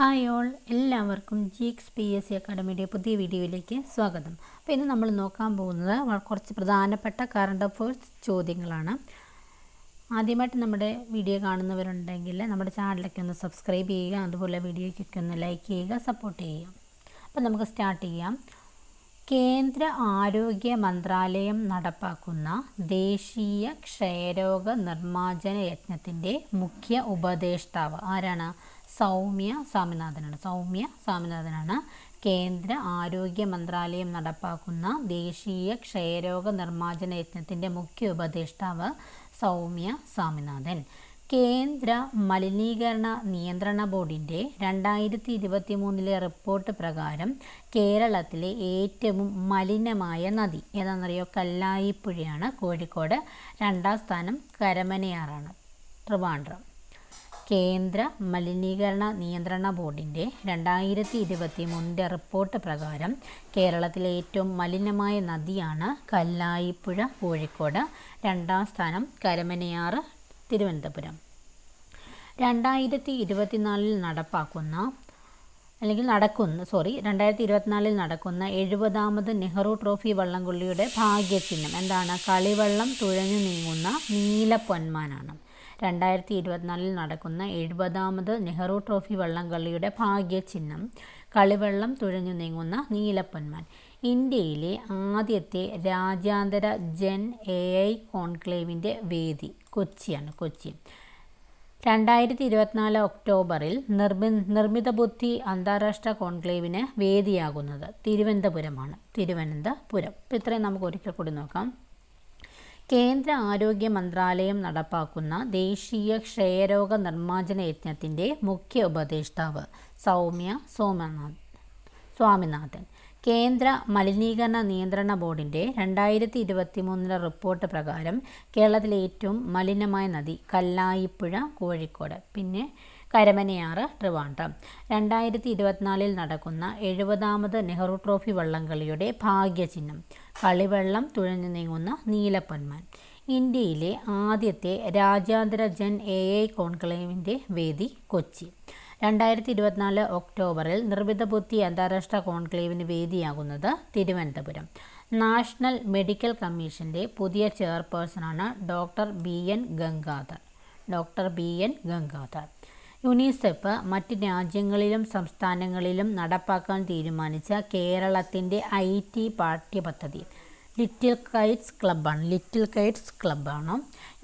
Hi all എല്ലാവർക്കും G X P S C അക്കാഡമിയുടെ പുതിയ വീഡിയോയിലേക്ക് സ്വാഗതം. അപ്പോൾ ഇന്ന് നമ്മൾ നോക്കാൻ പോകുന്നത് കുറച്ച് പ്രധാനപ്പെട്ട കറണ്ട് അഫേഴ്സ് ചോദ്യങ്ങളാണ്. ആദ്യമായിട്ട് നമ്മുടെ വീഡിയോ കാണുന്നവരുണ്ടെങ്കിൽ നമ്മുടെ ചാനലൊക്കെ ഒന്ന് സബ്സ്ക്രൈബ് ചെയ്യുക അതുപോലെ വീഡിയോയ്ക്കൊക്കെ ഒന്ന് ലൈക്ക് ചെയ്യുക സപ്പോർട്ട് ചെയ്യുക. അപ്പോൾ നമുക്ക് സ്റ്റാർട്ട് ചെയ്യാം. കേന്ദ്ര ആരോഗ്യ മന്ത്രാലയം നടപ്പാക്കുന്ന ദേശീയ ക്ഷയരോഗ നിർമ്മാർജന യജ്ഞത്തിന്റെ മുഖ്യ ഉപദേഷ്ടാവ് ആരാണ്? സൗമ്യ സ്വാമിനാഥനാണ്. സൗമ്യ സ്വാമിനാഥനാണ് കേന്ദ്ര ആരോഗ്യ മന്ത്രാലയം നടപ്പാക്കുന്ന ദേശീയ ക്ഷയരോഗ നിർമ്മാർജന യജ്ഞത്തിന്റെ മുഖ്യ ഉപദേഷ്ടാവ് സൗമ്യ സ്വാമിനാഥൻ. കേന്ദ്ര മലിനീകരണ നിയന്ത്രണ ബോർഡിന്റെ രണ്ടായിരത്തി ഇരുപത്തി മൂന്നിലെ റിപ്പോർട്ട് പ്രകാരം കേരളത്തിലെ ഏറ്റവും മലിനമായ നദി ഏതാണെന്നറിയോ? കല്ലായിപ്പുഴയാണ്. കോഴിക്കോട് രണ്ടാം സ്ഥാനം കരമനയാറാണ്. ട്രിവാൻഡ്രം. കേന്ദ്ര മലിനീകരണ നിയന്ത്രണ ബോർഡിന്റെ രണ്ടായിരത്തി ഇരുപത്തി മൂന്നിന്റെ റിപ്പോർട്ട് പ്രകാരം കേരളത്തിലെ ഏറ്റവും മലിനമായ നദിയാണ് കല്ലായിപ്പുഴ കോഴിക്കോട്. രണ്ടാം സ്ഥാനം കരമനയാറ് തിരുവനന്തപുരം. രണ്ടായിരത്തി ഇരുപത്തിനാലിൽ നടപ്പാക്കുന്ന അല്ലെങ്കിൽ നടക്കുന്ന സോറി രണ്ടായിരത്തി ഇരുപത്തിനാലിൽ നടക്കുന്ന എഴുപതാമത് നെഹ്റു ട്രോഫി വള്ളംകൊള്ളിയുടെ ഭാഗ്യചിഹ്നം എന്താണ്? കളിവള്ളം തുഴഞ്ഞു നീങ്ങുന്ന നീല പൊന്മാനാണ് രണ്ടായിരത്തി ഇരുപത്തിനാലിൽ നടക്കുന്ന എഴുപതാമത് നെഹ്റു ട്രോഫി വള്ളംകളിയുടെ ഭാഗ്യചിഹ്നം കളിവെള്ളം തുഴഞ്ഞു നീങ്ങുന്ന നീലപ്പൊന്മാൻ. ഇന്ത്യയിലെ ആദ്യത്തെ രാജ്യാന്തര ജൻ എ ഐ കോൺക്ലേവിന്റെ വേദി കൊച്ചിയാണ് കൊച്ചി. രണ്ടായിരത്തി ഇരുപത്തിനാല് ഒക്ടോബറിൽ നിർമ്മി നിർമ്മിത ബുദ്ധി അന്താരാഷ്ട്ര കോൺക്ലേവിന് വേദിയാകുന്നത് തിരുവനന്തപുരമാണ്. തിരുവനന്തപുരം. ഇപ്പം ഇത്രയും നമുക്ക് ഒരിക്കൽ കൂടി നോക്കാം. കേന്ദ്ര ആരോഗ്യ മന്ത്രാലയം നടപ്പാക്കുന്ന ദേശീയ ക്ഷയരോഗ നിർമ്മാർജന യജ്ഞത്തിന്റെ മുഖ്യ ഉപദേഷ്ടാവ് സൗമ്യ സോമനാഥ് സ്വാമിനാഥൻ. കേന്ദ്ര മലിനീകരണ നിയന്ത്രണ ബോർഡിന്റെ രണ്ടായിരത്തി ഇരുപത്തി മൂന്നിലെ റിപ്പോർട്ട് പ്രകാരം കേരളത്തിലെ ഏറ്റവും മലിനമായ നദി കല്ലായിപ്പുഴ കോഴിക്കോട്. പിന്നെ കരമനയാറ് ട്രിവാൻഡ്രം. രണ്ടായിരത്തി ഇരുപത്തിനാലിൽ നടക്കുന്ന എഴുപതാമത് നെഹ്റു ട്രോഫി വള്ളംകളിയുടെ ഭാഗ്യചിഹ്നം. കളിവെള്ളം തുഴഞ്ഞു നീങ്ങുന്ന നീലപ്പൊന്മാൻ. ഇന്ത്യയിലെ ആദ്യത്തെ രാജ്യാന്തര ജൻ എ ഐ കോൺക്ലേവിന്റെ വേദി കൊച്ചി. രണ്ടായിരത്തി ഇരുപത്തിനാല് ഒക്ടോബറിൽ നിർമ്മിത ബുദ്ധി അന്താരാഷ്ട്ര കോൺക്ലേവിന് വേദിയാകുന്നത് തിരുവനന്തപുരം. നാഷണൽ മെഡിക്കൽ കമ്മീഷന്റെ പുതിയ ചെയർപേഴ്സണാണ് doctor B N Gangadhar. Doctor B N Gangadhar. UNICEF മറ്റ് രാജ്യങ്ങളിലും സംസ്ഥാനങ്ങളിലും നടപ്പാക്കാൻ തീരുമാനിച്ച കേരളത്തിന്റെ ഐ ടി പാഠ്യപദ്ധതി. ലിറ്റിൽ കൈറ്റ്സ് ക്ലബ്ബാണ്. ലിറ്റിൽ കൈറ്റ്സ് ക്ലബ്ബാണ്.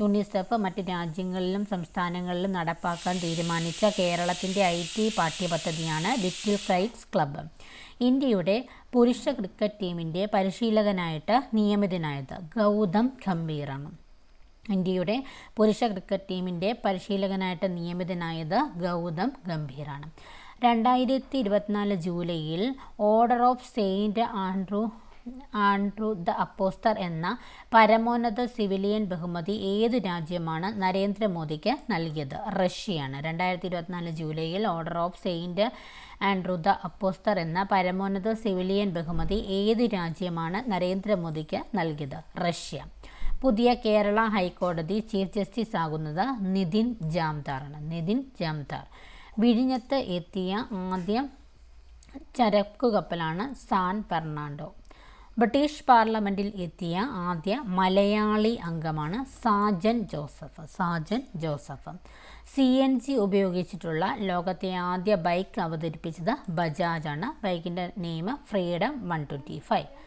യുനിസെഫ് മറ്റ് രാജ്യങ്ങളിലും സംസ്ഥാനങ്ങളിലും നടപ്പാക്കാൻ തീരുമാനിച്ച കേരളത്തിന്റെ ഐ ടി പാഠ്യപദ്ധതിയാണ് ലിറ്റിൽ കൈറ്റ്സ് ക്ലബ്ബ്. ഇന്ത്യയുടെ പുരുഷ ക്രിക്കറ്റ് ടീമിന്റെ പരിശീലകനായിട്ട് നിയമിതനായത് ഗൗതം ഗംഭീറാണ്. ഇന്ത്യയുടെ പുരുഷ ക്രിക്കറ്റ് ടീമിന്റെ പരിശീലകനായിട്ട് നിയമിതനായത് ഗൗതം ഗംഭീറാണ് രണ്ടായിരത്തി ഇരുപത്തിനാല് ജൂലൈയിൽ order of saint Andrew Andrew the apostle എന്ന പരമോന്നത സിവിലിയൻ ബഹുമതി ഏത് രാജ്യമാണ് നരേന്ദ്രമോദിക്ക് നൽകിയത്? റഷ്യയാണ്. രണ്ടായിരത്തി ഇരുപത്തിനാല് ജൂലൈയിൽ order of saint Andrew the apostle എന്ന പരമോന്നത സിവിലിയൻ ബഹുമതി ഏത് രാജ്യമാണ് നരേന്ദ്രമോദിക്ക് നൽകിയത്? റഷ്യ. പുതിയ കേരള ഹൈക്കോടതി ചീഫ് ജസ്റ്റിസ് ആകുന്നത് നിതിൻ ജാംതാറാണ് നിതിൻ ജാംതാർ വിഴിഞ്ഞത്ത് എത്തിയ ആദ്യ ചരക്കു കപ്പലാണ് സാൻ ഫെർണാണ്ടോ. ബ്രിട്ടീഷ് പാർലമെന്റിൽ എത്തിയ ആദ്യ മലയാളി അംഗമാണ് Sajan Joseph. Sajan Joseph. C N G ഉപയോഗിച്ചിട്ടുള്ള ലോകത്തെ ആദ്യ ബൈക്ക് അവതരിപ്പിച്ചത് ബജാജാണ്. ബൈക്കിന്റെ name freedom one twenty five.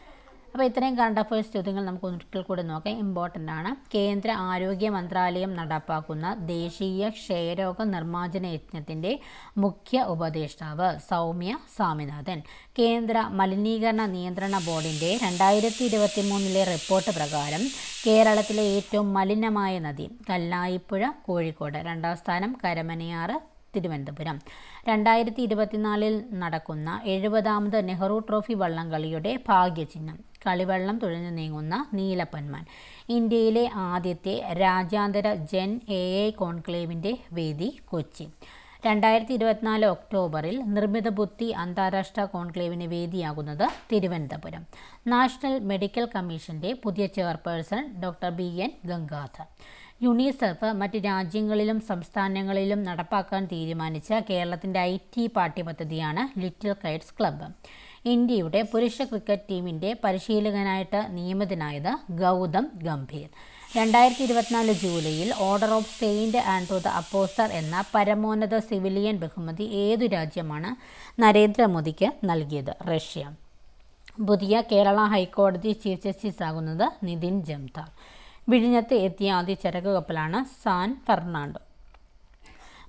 അപ്പോൾ ഇത്രയും കറണ്ട് അഫയേഴ്സ് ചോദ്യങ്ങൾ നമുക്ക് ഒരിക്കൽ കൂടി നോക്കാം. ഇമ്പോർട്ടന്റ് ആണ്. കേന്ദ്ര ആരോഗ്യ മന്ത്രാലയം നടപ്പാക്കുന്ന ദേശീയ ക്ഷയരോഗ നിർമ്മാർജന യജ്ഞത്തിന്റെ മുഖ്യ ഉപദേഷ്ടാവ് സൗമ്യ സ്വാമിനാഥൻ. കേന്ദ്ര മലിനീകരണ നിയന്ത്രണ ബോർഡിന്റെ രണ്ടായിരത്തി ഇരുപത്തി മൂന്നിലെ റിപ്പോർട്ട് പ്രകാരം കേരളത്തിലെ ഏറ്റവും മലിനമായ നദി കല്ലായിപ്പുഴ കോഴിക്കോട്. രണ്ടാം സ്ഥാനം കരമനയാറ് തിരുവനന്തപുരം. രണ്ടായിരത്തി ഇരുപത്തിനാലിൽ നടക്കുന്ന എഴുപതാമത് നെഹ്റു ട്രോഫി വള്ളംകളിയുടെ ഭാഗ്യചിഹ്നം. കളിവെള്ളം തുഴഞ്ഞു നീങ്ങുന്ന നീലപ്പന്മാൻ. ഇന്ത്യയിലെ ആദ്യത്തെ രാജ്യാന്തര ജെൻ എ ഐ കോൺക്ലേവിന്റെ വേദി കൊച്ചി. രണ്ടായിരത്തി ഇരുപത്തിനാല് ഒക്ടോബറിൽ നിർമ്മിത ബുദ്ധി അന്താരാഷ്ട്ര കോൺക്ലേവിന് വേദിയാകുന്നത് തിരുവനന്തപുരം. നാഷണൽ മെഡിക്കൽ കമ്മീഷന്റെ പുതിയ chairperson doctor B. N. Gangadhar. UNICEF മറ്റ് രാജ്യങ്ങളിലും സംസ്ഥാനങ്ങളിലും നടപ്പാക്കാൻ തീരുമാനിച്ച കേരളത്തിന്റെ ഐ ടി പാഠ്യപദ്ധതിയാണ് ലിറ്റിൽ കൈറ്റ്സ് ക്ലബ്ബ്. ഇന്ത്യയുടെ പുരുഷ ക്രിക്കറ്റ് ടീമിന്റെ പരിശീലകനായിട്ട് നിയമിതനായത് ഗൗതം ഗംഭീർ. രണ്ടായിരത്തി ഇരുപത്തിനാല് ജൂലൈയിൽ order of saint Andrew the apostle എന്ന പരമോന്നത സിവിലിയൻ ബഹുമതി ഏതു രാജ്യമാണ് നരേന്ദ്രമോദിക്ക് നൽകിയത്? റഷ്യ. പുതിയ കേരള ഹൈക്കോടതി ചീഫ് ജസ്റ്റിസ് ആകുന്നത് നിതിൻ ജംതാർ. വിഴിഞ്ഞത്ത് എത്തിയ ആദ്യ ചരക്ക് കപ്പലാണ് സാൻ ഫെർണാണ്ടോ.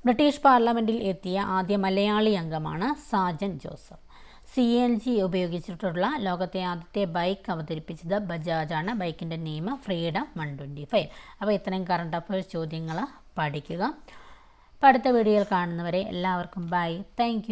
ബ്രിട്ടീഷ് പാർലമെന്റിൽ എത്തിയ ആദ്യ മലയാളി അംഗമാണ് Sajan Joseph. C N G ഉപയോഗിച്ചിട്ടുള്ള ലോകത്തെ ആദ്യത്തെ ബൈക്ക് അവതരിപ്പിച്ചത് ആണ്. ബൈക്കിന്റെ name freedom one twenty five അപ്പോൾ ഇത്രയും കറണ്ട് അഫയേഴ്സ് ചോദ്യങ്ങൾ പഠിക്കുക. അപ്പോൾ അടുത്ത വീഡിയോയിൽ കാണുന്നവരെ എല്ലാവർക്കും ബൈ താങ്ക്